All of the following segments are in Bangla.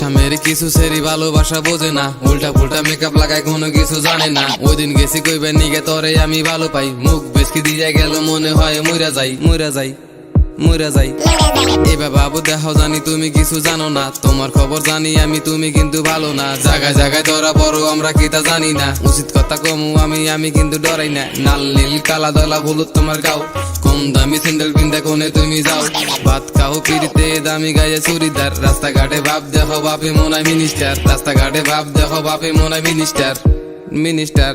কিছু সেরি ভালোবাসা বোঝে না। উল্টা পুল্টা মেকআপ লাগায় কোনো কিছু জানে না। ওই দিন গেছি কইবেন নিগে তরে আমি ভালো পাই। মুখ বেশকি দিয়ে গেল, মনে হয় মইরা যাই মইরা যাই মইরা যাই। এবার বাবু দেখো জানি তুমি কিছু জানো না। তোমার খবর জানি আমি তুমি কিন্তু ভালো না। জায়গায় জায়গায় ধরা বড় আমরা কি তা জানি না। উচিত কথা কমু আমি আমি কিন্তু ডরাই না। নাল নীল, কালা দলা হলুদ তোমার গাও। কম দামি স্যান্ডেল পিন্দা কোনে তুমি যাও। ভাত খাও পিড়িতে দামি গায়ে চুরিদার রাস্তাঘাটে ভাব দেখো বাপে মনে মিনিস্টার। রাস্তাঘাটে ভাব দেখো বাপে মনে মিনিস্টার। মিনিস্টার।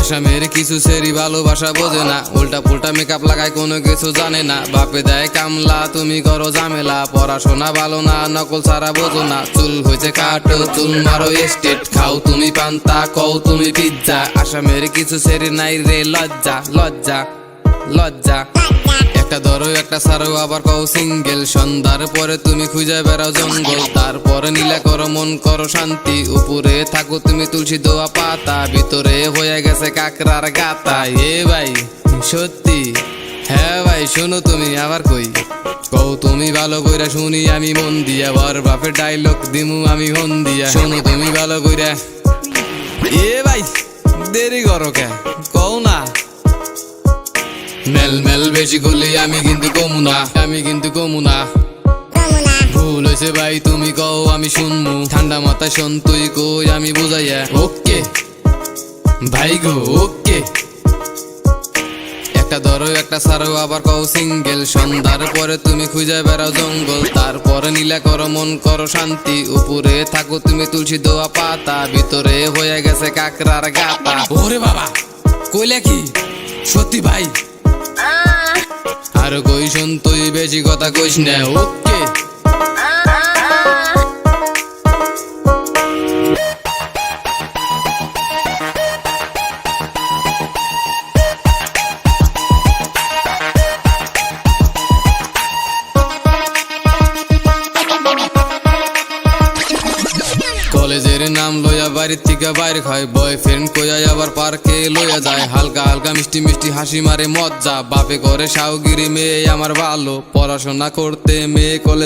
আসামের কিছু সেরি ভালোবাসা বোঝে না। উল্টা পুল্টা মেকআপ লাগায় কোনো কিছু জানে না। বাপে দেয় কামলা তুমি করো ঝামেলা। পড়াশোনা ভালো না নকল ছাড়া বোঝো না। চুল হয়েছে কাটো চুল মারো স্টেট খাও তুমি পান্তা কও তুমি পিজ্জা আসামের কিছু সেরি নাই রে লজ্জা লজ্জা। লজ্জা। একটা ধরো, একটা সারো, আবার কও সিঙ্গেল সন্ধ্যার পরে তুমি খুঁজে বেড়াও জঙ্গল। তারপরে নীলা করো, মন করো শান্তি। উপরে থাকো তুমি তুলসী দোয়া পাতা। ভিতরে হয়ে গেছে কাকরার গাতা। এ ভাই, সত্যি? হ্যাঁ ভাই, শোনো তুমি, আবার কই? কও তুমি ভালো কইরা শুনি আমি মন দিয়া। বর বাপের ডাইলগ দিমু আমি হন দিয়া। শোনো তুমি ভালো কইরা। এ ভাই, দেরি করো কে? কও না। মেল মেল, বেশি করলে আমি কিন্তু কমু না, আমি কিন্তু কমু না। ভুল হয়েছে ভাই, তুমি কও, আমি শুনমু। ঠান্ডা মাথায় শোন, তুই কই, আমি বুঝাইয়া ওকে। ভাই গো, ওকে। একটা ধরো, একটা সারো, আবার কও সিঙ্গেল সন্ধ্যার পরে তুমি খুঁজে বেড়াও জঙ্গল। তারপরে নীলা করো, মন করো শান্তি। উপরে থাকো তুমি তুলসী দোয়া পাতা। ভিতরে হয়ে গেছে কাকরার গাতা ওরে বাবা, কইলে কি? সত্যি ভাই। আর কই শুন তুই বেশি কথা কইস না। কলেজের নাম লইয়া বাড়ির থেকে বাইরে খায় বয়ফ্রেন্ড কইয়া আবার পার্কে লইয়া যায়। হালকা হালকা মিষ্টি মিষ্টি হাসি মারে মজ্জা। বাপে করে সাউগিরি মেয়ে আমার ভালো। পড়াশোনা করতে মেয়ে কলেজ